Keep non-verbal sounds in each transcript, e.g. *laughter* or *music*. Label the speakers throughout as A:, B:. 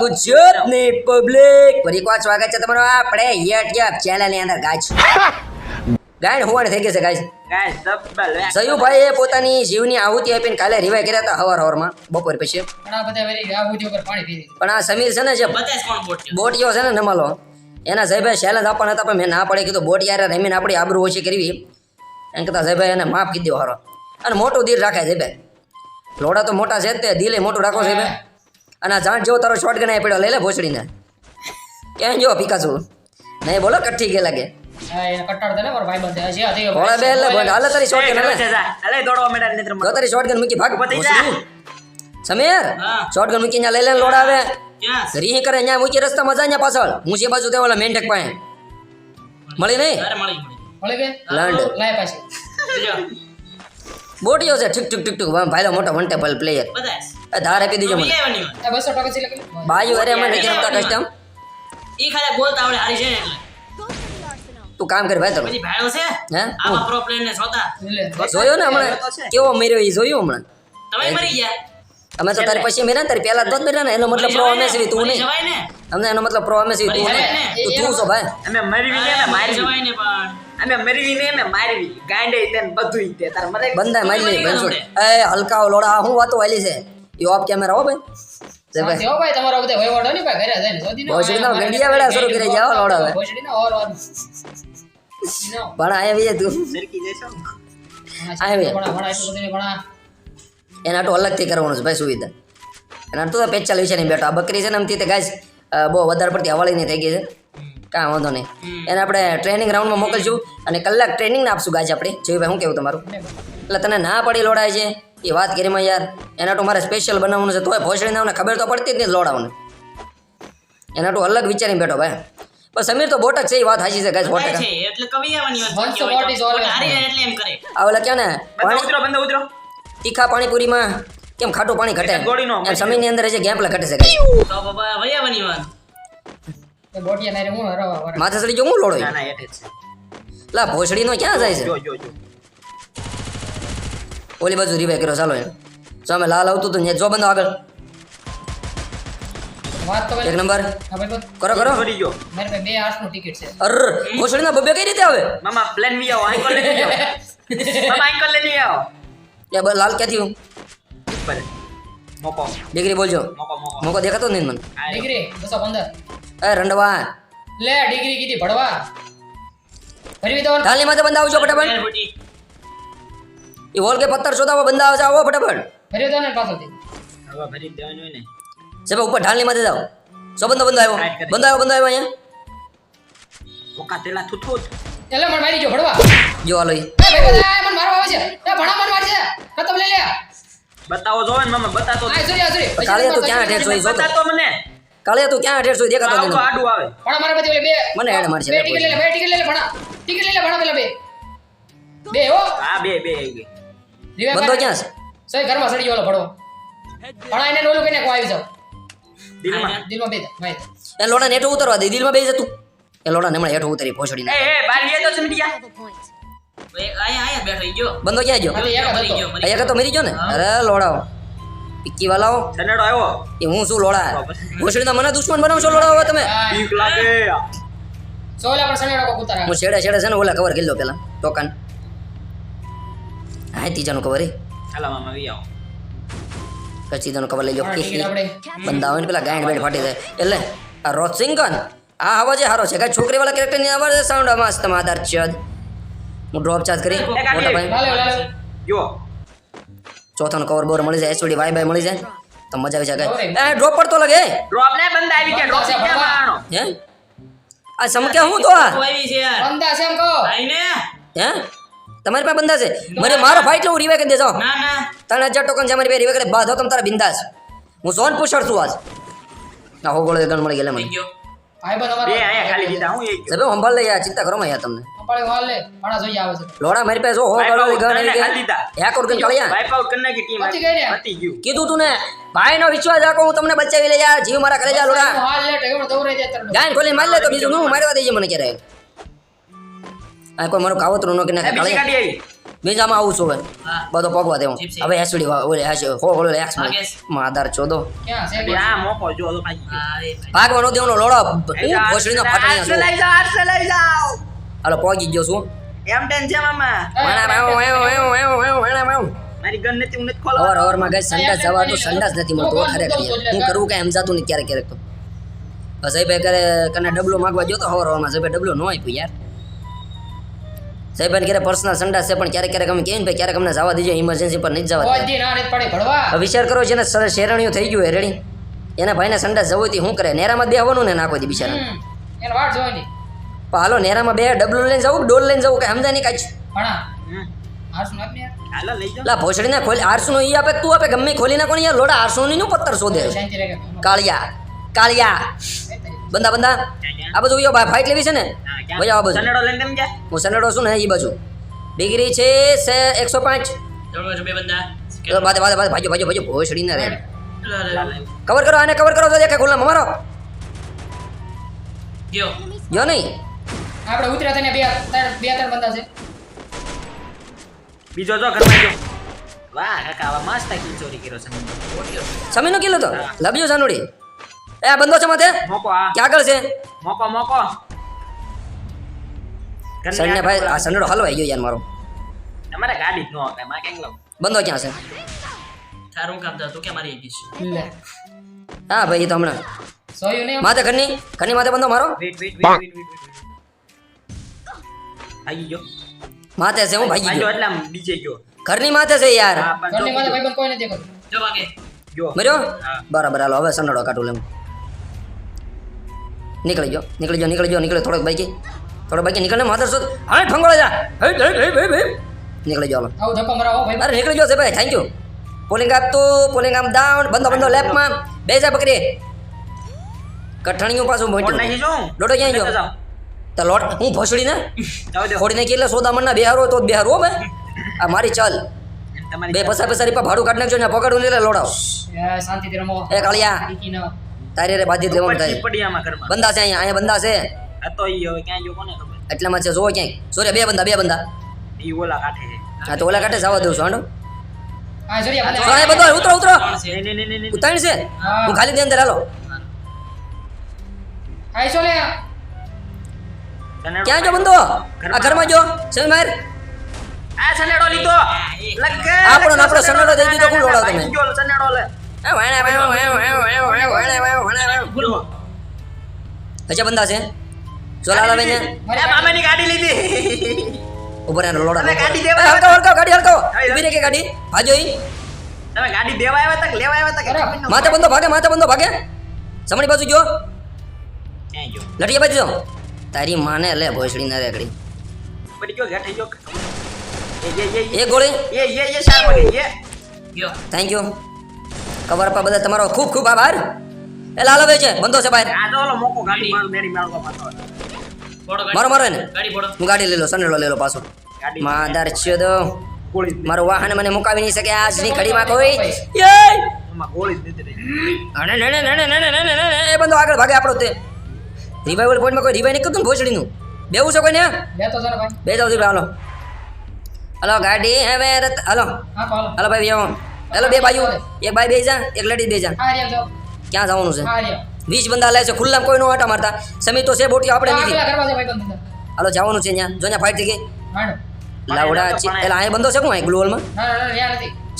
A: ગુજરાતની પબ્લિક ફરી એકવાર સ્વાગત છે તમારું આપણે યુટ્યુબ ચેનલની અંદર ગાઈસ. *laughs* ગાઈડ હોવાને થઈ ગઈ છે
B: ગાય
A: સયુભાઈ એ પોતાની જીવની આહુતિ આપીને કાલે રિવાય કર્યા હતા હવાર હવારમાં બપોર પછી.
C: ઘણા બધા વેરી આ બુદ્ધિ ઉપર પાણી
A: આ સમીર છે ને જે બોટિયો? છે ને નમાલો એના સાહેબાઈ ચેલેન્જ આપવાના હતા પણ મેં ના પડે કીધું બોટ યાર રમીને આપણી આબરૂ ઓછી કરવી. એમ કરતા સાહેબાઈ એને માફ કીધું હારો. અને મોટું દિલ રાખે સાહેબાઈ લોડા તો મોટા છે જ તે દિલે મોટું રાખો સાહેબાઈ અને આ જાણ જેવો તારો શોર્ટ ગણાય પડ્યો લઈ લે ભોસડીને. ક્યાં જો પીકાશું નહીં બોલો કઠ્ઠી કે લાગે?
C: હા એને કટાડતા ને મારો ભાઈ બંધ છે આ થઈ ગયો
A: ભોળા બે એટલે ભોળા. હાલે તારી શોર્ટ
B: એ
A: ગન
B: કરે છે
A: હાલે
B: જા અલે દોડવા મેડા નિત્ર
A: જો તારી શોર્ટ ગન મૂકી ભાગ.
B: ઊભો થઈ જા.
A: ભોસડી. સમીર
B: હા.
A: શોર્ટ ગન મૂકી ત્યાં લઈ લે ને લોડા આવે.
B: ક્યાં?
A: રીહ કરે ત્યાં મૂકી રસ્તા મજા ત્યાં પાછળ. હું છે બાજુ તે ઓલા મેન્ટેક પાસે. મળી નહીં?
B: અરે મળી મળી.
C: મળે કે
A: લાંડ.
C: લાય પાછી.
B: જો.
A: બોટીઓ છે ઠીક ઠીક ઠીક ઠીક. ભાઈ ભાઈલો મોટો વન ટેબલ પ્લેયર
B: એ
A: ધાર આપી દીજો મને.
B: ઈ આવવાની વાત.
C: આ બસો ટકા સિલેક્ટ કરી
A: અરે મને નથી રમતા કસ્ટમ
B: ઈ ખાલી બોલ તાવડે હારી છે
A: તું કામ કર ભાઈ તારું.
B: પછી ભાડો છે?
A: હે?
B: આવા પ્રો પ્લેયર ને
C: જોતા?
A: જોયો ને હમણાં? કેવો મર્યો એ જોયું હમણે?
B: તમે મરી ગયા?
A: અમે તો તારી પછી મેરા તારી પહેલા તો જ મેરા ને. એનો મતલબ પ્રો અમે છે તું નહીં. અમને એનો મતલબ પ્રો અમે છે તું
B: મરી
A: નહીં. તું તું છો ભાઈ?
D: અમે મરવી ને
B: મારી જવાય ને પણ.
D: અમે મરવી ને અમે મારવી. ગાંડે તેને બધું તે. તાર મને
A: બંધાય મારી લે
B: મરી
A: એ હલકા લોડા હું વાતો વાલી છે? એ ઓફ કેમેરા હો ભાઈ. જે ભાઈ.
C: હો ભાઈ તમારો બધે વહીવટ હો ને ભાઈ ઘરે જાય ને જોધી ના
A: ગંડિયા વેળા શરૂ કરી જાઓ લોડા. હવે.
C: ભોસડીના ઓર ઓર. નો.
A: આયા વિજય તું.
D: સરકી જશો
A: આયા.
C: ભણા ભણા એટલું બધું ભણા.
A: એના તો અલગથી કરવાનું છે ભાઈ સુવિધા. એના તો પેચાલ વિશે નહીં બેઠો આ બકરી છે ને આમથી તે ગાય બહુ વધારે પડતી હવાળી નહીં થઈ ગઈ છે. કાંઈ વાંધો નહીં. એને આપણે ટ્રેનિંગ રાઉન્ડમાં મોકલશું અને કલાક ટ્રેનિંગ આપશું ગાજ આપણે. જોયું ભાઈ શું કેવું તમારું? એટલે તને ના પડી લોડાય છે? એ વાત કરીમાં યાર. એના તો મારે સ્પેશિયલ બનાવવાનું છે તોય ભોસડીને અમને ખબર તો પડતી જ નહીં લોડાવને એના તો અલગ વિચારીને બેઠો ભાઈ. પણ સમીર તો બોટક છે એ વાત સાચી છે ગાય બોટક
B: છે એટલે કવિ આવવાની વાત
C: છે
B: બાકી
C: ઇઝ
B: પણ હારી એટલે એમ કરે.
A: આ ઓલા ક્યાં ને? પાણી
D: ઉતરો બંદા ઉતરો.
A: તીખા પાણીપુરીમાં કેમ ખાટું પાણી ઘટે? એમ સમીરની અંદર જે ગેમ્પલા ઘટે છે ગાઈસ.
B: તો બાબા વહી વાત.
C: બોટિયા નારે હું હરવા વરા
A: માથે સડી જો હું લોડો
D: ના ના જ છે.
A: લા ભોસડીનો ક્યાં જાય છે?
D: જો જો જો.
A: ઓલી બાજુ રિવાઈ કર્યો ચાલો એને સામે લાલ આવતું હતું ને જો બંધો આગળ.
C: વાત તો
A: એક નંબર. કરો કરો.
D: ફરી ગયો.
C: મારે ભાઈ બે આઠનું ટિકિટ છે.
A: અર ભોસડીના બબ્બે કઈ રીતે આવે?
D: મામા પ્લેન મી આવો આંકલ લઈ આવો. મામા આંકલ લઈ આવો.
A: એ બ- લાલ ક્યાંથી હું?
D: ઉપર. મોકો.
A: ડિગ્રી બોલજો.
D: મોકો મોકો.
A: મોકો દેખાતો નહીં મને.
C: ડિગ્રી બસો પંદર.
A: એ રંડવા
C: લે ડિગ્રી કીધી ભણવા. ફરી તો
A: ઢાલની માથે બંધ આવજો ફટાફટ. એ હોલ કે પથ્થર શોધાવો બંધ આવે આવો ફટાફટ.
C: ફરી તો ને પાછળથી.
D: હવે ભરી દેવાનું હોય ને.
A: સબ ઉપર ઢાલની માથે જાઓ. સો બંધો બંધો આવ્યો? બંધો આવ્યો બંધો આવ્યો અહીંયા?
D: કોકા તેલા થૂથૂત
C: એલે મને મારી જો ભડવા
A: જો હાલો.
C: એ ભાઈ બધા મને મારવા આવે છે. એ ભણા મને મારશે ખતમ લઈ લે.
D: બતાવો જોવે ને મમ્મી બતાતો
C: આ સોરી આ સોરી
A: કાળિયા તો ક્યાં ઠેર જોઈ જોતો.
D: બતાતો મને.
A: કાલે તું ક્યાં જોઈ દેખાતો
D: આવું તો આડું આવે.
C: પણ મારા પછી ઓલી બે
A: મને હેડ મારશે,
C: બે
A: બે
C: ટિકિટ લે બે ટિકિટ લે ભણા. ટિકિટ લે ભણા પેલા બે. બે હો.
D: હા બે બે આવી ગઈ.
A: બંધો ક્યાં છે?
C: સહી ઘરમાં સડી ગયો ભણો. ભણા એને ઓલું કઈને કો આવી જાવ
D: દિલમાં?
C: દિલમાં બે ભાઈ.
A: એ લોડા નેટો ઉતરવા દે દિલમાં બેસી જતું એ લોડા નેમણે હેઠો ઉતરી ભોસડી
D: એ એ બાર લે તો
B: એ આયા અહીંયા બેઠો ઈ ગયો?
A: બંધો ક્યાં ગયો?
C: એક
B: મરી ગયો.
A: અહીંયા તો મરી ગયો ને? અરે લોડાઓ. પિક્કી વાલાઓ.
D: સનેડો આવ્યો?
A: એ હું શું લોડા? ભોસડીના મને દુશ્મન બનાવશો લોડા હવે તમે.
C: હા
D: બીક લાગે.
C: સોલા પર સનેડો કો કુતરા.
A: હું છેડે છેડે છે ને ઓલા કવર કરી લો પેલા. ટોકન. હા ત્રીજાનું કવર એ.
D: હાલા મામા વી આવો.
A: કચીદાનું કવર લઈ લો
C: કે
A: બંદા હોય ને પેલા ગાંઠ બેઠ ફાટી જાય. એટલે આ રોજ સિંગન આ અવાજ હારો છે. કાંઈ છોકરી વાળા કેરેક્ટરની અવાજ સાઉન્ડ મસ્ત માદાર ચદ. હું ડ્રોપ ચાર્જ કરી. મોટા ભાઈ.
D: જો
A: ચોથાનો કવર બોર મળી જાય એસડી વાય બાય મળી જાય તો મજા આવી જાય. એ ડ્રોપ પડતો લાગે
D: ડ્રોપ ને બંધ આવી કે ડ્રોપ ક્યાં મારવાનો
A: હે? આ સમકે હું તો આ?
B: આવી છે. યાર
C: બંધા છે એમ કહો.
B: આઈને
A: હે? તમારી પાસે બંધા છે? મારે મારો ફાઇટ લો હું રિવાય કરી દેજો.
B: ના ના.
A: ત્રણ હજાર ટોકન છે મારી પાસે રિવાઈ કરી બાધો તમ તારા બિંદાસ. હું ઝોન પુશર છું આજ. ના હો ગોળે ગણ મળી ગયેલા મને.
C: ભાઈ
A: ચિંતા કરો યાર તમને. લોડા મારી પાસે હો
C: ને?
A: કીધું તું ને ભાઈનો વિશ્વાસ રાખો હું તમને બચાવી લઈ યાર જીવ મારા કરે જા લોડા. ગાયન ખોલી મારી લે તો બીજું હું મારવા દેજે મને ક્યારે. આ કોઈ મારું કાવતરું નો કે ના
D: એ
A: બીજામાં આવું છું હવે. બધો પગવા દેવું. હવે એસડી ઓલે એક્સ માદાર ચોદો ભાગવાનો દેવનો લોડો. ભોસડીનો
D: ફટણી
A: હાલો પહોંચી ગયો છું.
D: એમ ટેન છે મામા. મારી ગન નથી ઉને ખોલો
A: ઓર ઓરમાં ગઈ સંડાસ જવા તો સંડાસ નથી મળતો ખરેખર હું કરું કે એમ જાતું ને ક્યારેક ક્યારેક તો. અજયભાઈ કરે કને ડબલો માગવા જો તો ઓર ઓરમાં જયભાઈ ડબલો ન આપ્યું યાર. સાહેબ ક્યારે પર્સનલ સંડાસ છે પણ ક્યારેક ક્યારેક અમે કહીએ ને ભાઈ ક્યારેક અમને જવા દીજો ઇમરજન્સી પર નહીં જવા
C: ના
A: વિચાર કરો છે ને સર- શેરણીઓ થઈ ગયું રેડી એના ભાઈને સંડાસ જવું હતી શું કરે? નેરામાં બેહવાનું ને નાખો હતી બિચારા.
C: એને ની
A: હાલો નેરામાં બે ડબલું લઈને જવું ડોલ લઈને જવું? કઈ સમજાય નહીં કાંઈ
C: લા
D: ભોસડી
C: આરસુ ખોલી આરસુ યાર
D: હાલો લઈ જાઓ.
A: લા ભોસડીને ખોલી આરસુનો ઈ આપે તું આપે ગમે ખોલી નાખો ને યાર લોડા આરસુની નું પત્તર શોધે કાળિયા કાળિયા. બંદા બંદા આ બાજુ યો ફાઇટ લેવી છે ને? ભાઈ આ બાજુ.
D: સનેડો લઈને ગયા
A: હું સનેડો છું ને એ બાજુ. ડિગ્રી છે સે એકસો પાંચ.
B: દોડવા છો બે બંદા
A: તો બાદ બાદ બાદ ભાજો ભાજો ભાજો ભોસડી ના રે. કવર કરો આને કવર કરો તો દેખે ખુલ્લા મારો.
B: ગયો.
A: ગયો નહીં?
C: આપણે ઉતર્યા તને બે ત્રણ બે ત્રણ બંદા છે.
D: બીજો જો ઘરમાં જો વાહ કાકા આવા મસ્ત કિલ ચોરી કર્યો છે.
A: સમીનો કિલો તો? લબ્યો જાનુડી એ બંદો છે માથે?
D: મોકો આ
A: ક્યાં આગળ છે?
D: મોકો મોકો. ઘરને
A: સન્ને ભાઈ આ સનેડો હલવાઈ ગયો યાર મારો.
D: તમારે ગાડી જ ન હકાયમાં કેમ લઉં
A: બંદો ક્યાં છે?
B: તારું કામ થતું તું કે મારી દઈશ
C: લે.
A: હા ભાઈ એ તો હમણાં.
C: સોયું ને
A: માથે ઘરની ઘરની માથે બંદો મારો?
D: Wait wait wait wait wait આવી ગયો.
A: માથે છે હું ભાગી
D: ભાઈ
A: ગયો
D: એટલે આમ બીજે ગયો.
A: ઘરની માથે છે યાર.
C: ઘરની માથે
D: ભાઈ
C: ભાઈબંધ કોઈ નથી દેખો
B: જો
D: ગયો
A: મર્યો? બરાબર હાલો હવે સનેડો કાઢું લેમ નીકળી ગયો નીકળી ગયો નીકળી ગયો નીકળ્યો થોડોક બાઈકી થોડોક બાઈકી નીકળને માથે શું? હા ઠંગોળે જા. નીકળી ગયો અરે નીકળી ગયો છે ભાઈ થેન્ક યુ પોલિંગ આપતું પોલિંગ આમ ડાઉન બંધો બંધો લેફ્ટમાં બે જા પકડી. કઠણીયું પાછું મોટ્યું. લોટો ક્યાં ગયો? તો લોટ હું ભોસડી ને? *laughs*
D: ખોડીને કેટલે
A: ફોડી ના બિહારો તો બિહારો હો આ મારી ચાલ. બે પસાર પસારી પર ભાડું કાઢ નાખજો ને પકડું લે લોડાવ.
C: શાંતિથી રમો.
A: એ કાળિયા. તારી રે બાજી લેવાનું થાય
D: પડિયામાં ઘરમાં.
A: બંદા છે અહીંયા અહીંયા બંદા છે.
D: આ તો ઈ હવે ક્યાં જો કોને ખબર.
A: એટલામાં છે જો ક્યાંય. સોરે બે બંદા બે બંદા.
D: ઈ ઓલા કાઠે છે.
A: હા તો ઓલા કાઠે જવા દઉં છું હાંડો.
C: હા
A: તો
C: બંદા.
A: આ બધો ઉતરો ઉતરો.
B: ને છે.
D: ને નહીં
A: ઉતાણ છે?
C: હું.
A: ખાલી દે અંદર હાલો.
C: હાય ચો
A: ક્યાં જો બંધો આ ઘરમાં જો. સમી માર.
D: આ સનેડો લીધો. લગ
A: આપણો ને આપણો સનેડો દઈ દીધો, કોણ લોડાવ તમે?
D: ગયો સનેડો લે.
A: अच्छा
D: बंदा से चला बेने
A: अरे मामा ने
D: गाड़ी ली
A: थी
D: ऊपर
A: है लोड़ा अबे गाड़ी
D: देवा
A: हल्को हल्को गाड़ी हल्को ऊभी रखे
D: गाड़ी आ जोई अबे गाड़ी देवा आया तक लेवा आया
C: तक
A: माथे बंदो भागे माथे बंदो भागे સમણી બાજુ જો લટિયા બાજુ તારી માને લે ભોસડી ના રેકડી
D: પડી ગયો ઘેઠ ગયો એ
A: ગોળી
D: એ એ એ સાહેબ એ
A: थैंक यू કવર પર બધા તમારો ખૂબ ખૂબ આભાર. એ લાલો ભાઈ છે બંધો છે બહાર.
D: મારો મારો
B: ને
A: હું ગાડી લઈ લો સનેડો લઈ લો પાછો. માદાર
D: છે
A: મારું વાહન મને મુકાવી નહીં શકે આજની ઘડીમાં કોઈ. એ બંધો આગળ ભાગે આપણો તે. રિવાઇવલ પોઈન્ટમાં કોઈ રિવાઈ નીકળતું ને ભોસડીનું બેવું છે કોઈ ને બે જાવ હાલો. હલો ગાડી હવે હલો. હલો ભાઈ આવો હાલો બે ભાઈઓ. એક બાઈ બે જા એક લેડી બે જા. ક્યાં જવાનું છે? વીસ બંદા લે છે ખુલ્લામાં કોઈ નો આટા મારતા. સમી તો છે બોટી આપણે નથી. હાલો જવાનું છે ત્યાં. જો ત્યાં ફાઇટ થઈ ગઈ. લાવડા એટલે અહીંયા બંધો છે કોણ? અહીં ગ્લોવલમાં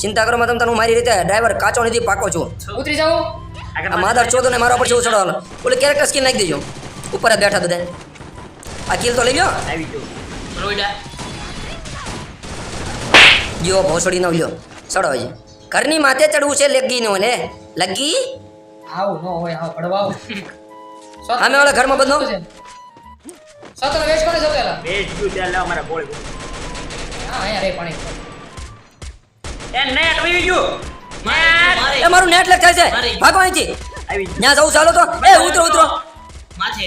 A: ચિંતા કરો તમે હું મારી રીતે ડ્રાઈવર કાચો નથી પાકો છું.
C: ઉતરી જાઓ.
A: માધર ચોદો ને મારા પર છે ઉછળો હાલો. ઓલે કેરેક્ટર સ્કીન નાખી દેજો. ઉપર જ બેઠા બધા. આ કિલ તો લઈ લો
D: ગયો.
A: જો ભોસડી નો લ્યો. ચડો હજી. ઘરની માથે ચડવું છે લેગી નો? લે લગી
C: આવ નો હોય આવું પડવાઓ
A: અમે *laughs* વાળા ઘરમાં બધો?
C: સતર વેચ કોને સતેલા
D: બેસ ગયું ત્યાં લાવ મારા બોળ
C: હા અહીંયા રે પાણી.
D: એ નેટ આવી ગયું.
B: મારે
A: એ મારું નેટ લેક થાય છે. ભાગો અહીંથી. ત્યાં જવું ચાલો તો. એ ઉતરો ઉતરો.
B: માથે.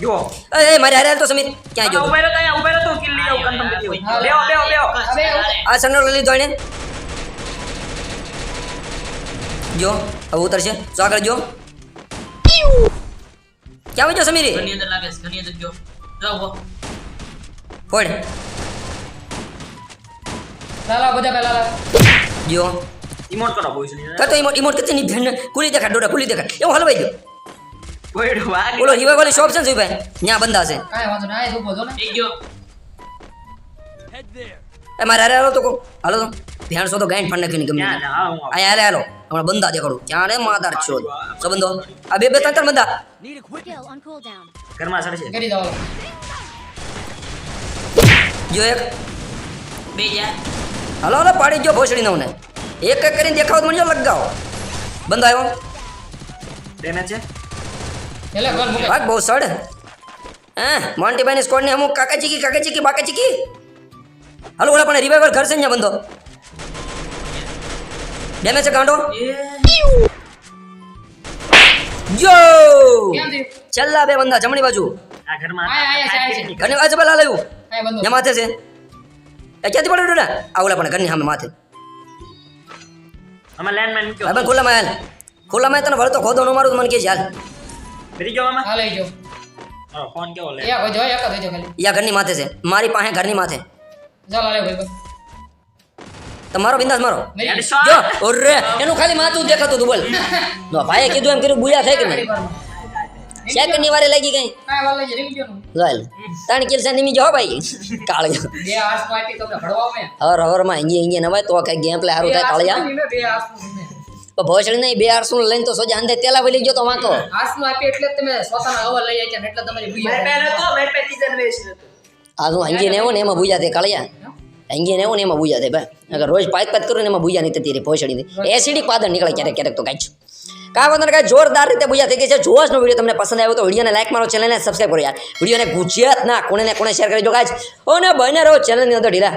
D: જો
A: એ મારે મારી હારે હાલ તો સમીર. ક્યાં જો?
D: ઉભેરો તો ઉભેરો તો કિલ્લી. બેહો બેહો બેહો
A: આ સનર લઈ લીધો એને? જો હવે ઉતરશે. જો આગળ જો. ક્યાં વજો સમીર?
B: ઘરની અંદર લાગે છે ઘરની અંદર જો. જો.
A: ફોડ
C: લાલા બધા પહેલા લાલા.
A: જો.
D: ઇમોટ કરો ભોસડી
A: કાં તો ઇમોટ ઇમોટ કચી ની ભેણ કુલી દેખા ડોડા કુલી દેખા એવો હલવાઈ ગયો.
D: કોઈડો વાગ
A: બોલો હિવા વાળી શોપ છે ને ભાઈ? ત્યાં બંધા છે
C: કાંઈ વાંધો ના આ ઊભો જો ને.
B: એ ગયો.
A: એ મારે હારે હાલો તો કહો હાલો તો. ભેણ સો તો ગાઈન ફંડ નાખીને ગમે. અહીંયા હાલે હાલો હમણાં બંધા દેખાડું. ત્યાં રે માદાર છો સંબંધો આ બે બે ત્રણ ત્રણ બંદા
E: ઘરમાં on
D: છે.
C: કરી દો.
A: જો એક.
B: બે ગયા.
A: હાલો હાલો પાડી ગયો ભોસડી નવને એક એક કરીને દેખાવ તો મને લગાવો. બંધ આવ્યો.
D: ડેમેજ છે.
C: પેલા ગોલ મૂકે.
A: ભાગ બહુ સડ. હા મોન્ટીભાઈ ની સ્કોડ ને અમુક કાકા ચીકી કાકા ચીકી બાકા ચીકી હાલો ઓલા પણ રિવાઈવર ઘર છે ને બંધો. ડેમેજ છે ગાંડો? જો છેલ્લા બે બંદા જમણી બાજુ.
D: આ ઘરમાં
C: આયા, આયા છે, આયા છે.
A: ઘરની બાજુ પેલા લાવ્યું? ને માથે છે. એ ક્યાંથી પડ્યું ડોડા આ ઓલા પણ ઘરની સામે માથે. ભાઈ ખુલ્લામાં હાલ. ખુલ્લામાં તને વળતો ખોદો નો મારું તો મને કે હાલ.
D: ફોન કેવો લે?
A: યા ઘરની માથે છે. મારી પાસે ઘરની માથે.
C: ચાલો લે ભાઈ
A: તમારો બિંદાસ મારો. જો ઓરે એનું ખાલી માથું દેખાતું હતું બોલ. નો ભાઈએ કીધું એમ કર્યું બુયા થાય કે નહીં સેકન્ડની વારે લાગી ગઈ. લાલ. ત્રણ કિલ છે નિમી જો ભાઈ. કાળ
C: બે આસ પાર્ટી તમને ભણવા મે.
A: હર હરમાં ઇંગે ઇંગે નવાય તો કઈ ગેમ પ્લે હારું થાય કાળિયા
C: બે આસ
A: તો ભોસડી નહીં બે આરસું લઈને તો સોજા અંધે તેલા વળી ગયો તો વાંકો.
C: આર્સનું આપી એટલે તમે સ્વતઃના હવા લઈ આવ્યા એટલે તમારી ભૂયા
A: આ હું અંગી ને એવું ને એમાં ભૂયા તે કાળિયા અંગી ને એવું ને એમાં બુજા થાય ભાઈ અગર રોજ પાંચ પાત કરું ને એમાં બુજા નહીં થતી રે ભોસડી એસિડિક પાદર નીકળે ક્યારેક ક્યારેક તો કાંઈ કાં વાંધો કાંઈ જોરદાર રીતે બુજા થઈ ગઈ છે. જોશનો વીડિયો તમને પસંદ આવ્યો તો વિડીયોને લાઈક મારો ચેનલને સબસ્ક્રાઈબ કરો યાર. વિડીયોને ગુજરાતના કોણે ને કોણે શેર કરી દો કાંઈ અને બને રહો ચેનલની અંદર ઢીલા.